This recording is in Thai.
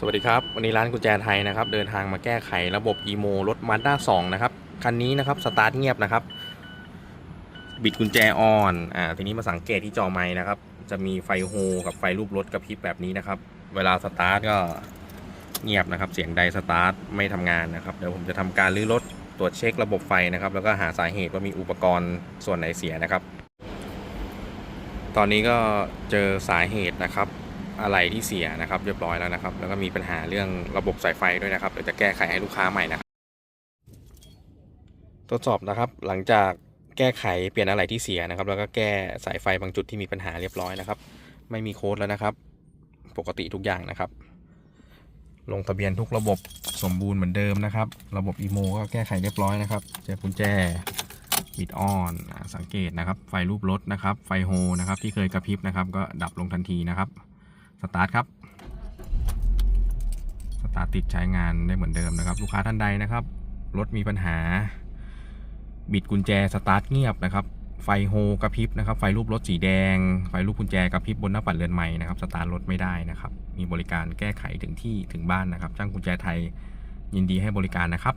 สวัสดีครับ วันนี้ร้านกุญแจไทยนะครับ เดินทางมาแก้ไขระบบ e m o รถ Mazda 2นะครับ คันนี้นะครับ สตาร์ทเงียบนะครับ บิดกุญแจออนอ่าทีนี้มาสังเกตที่จอไม้นะครับ จะมีไฟโฮกับไฟรูปรถกระพริบแบบนี้นะครับ เวลาสตาร์ทก็เงียบนะครับ เสียงใดสตาร์ทไม่ทำงานนะครับ เดี๋ยวผมจะทำการรื้อรถตรวจเช็คระบบไฟนะครับ แล้วก็หาสาเหตุว่ามีอุปกรณ์ส่วนไหนเสียนะครับ ตอนนี้ก็เจอสาเหตุนะครับ อะไรที่เสียนะครับเรียบร้อยแล้วนะครับ แล้วก็มีปัญหาเรื่องระบบสายไฟด้วยนะครับเดี๋ยวจะแก้ไขให้ลูกค้าใหม่นะครับทดสอบนะครับหลังจากแก้ไขเปลี่ยนอะไรที่เสียนะครับ แล้วก็แก้สายไฟบางจุดที่มีปัญหาเรียบร้อยนะครับ ไม่มีโค้ดแล้วนะครับ ปกติทุกอย่างนะครับ ลงทะเบียนทุกระบบสมบูรณ์เหมือนเดิมนะครับ ระบบอีโมก็แก้ไขเรียบร้อยนะครับเจอกุญแจบิดออนสังเกตนะครับ ไฟรูปรถนะครับ ไฟโฮนะครับ ที่เคยกระพริบนะครับ ก็ดับลงทันทีนะครับ สตาร์ทครับ สตาร์ทติดใช้งานได้เหมือนเดิมนะครับ ลูกค้าท่านใดนะครับ รถมีปัญหา บิดกุญแจสตาร์ทเงียบนะครับ ไฟโฮกระพริบนะครับ ไฟรูปรถสีแดง ไฟรูปกุญแจกระพริบบนหน้าปัดเรือนใหม่นะครับ สตาร์ทรถไม่ได้นะครับ มีบริการแก้ไขถึงที่ถึงบ้านนะครับ จ้างกุญแจไทยยินดีให้บริการนะครับ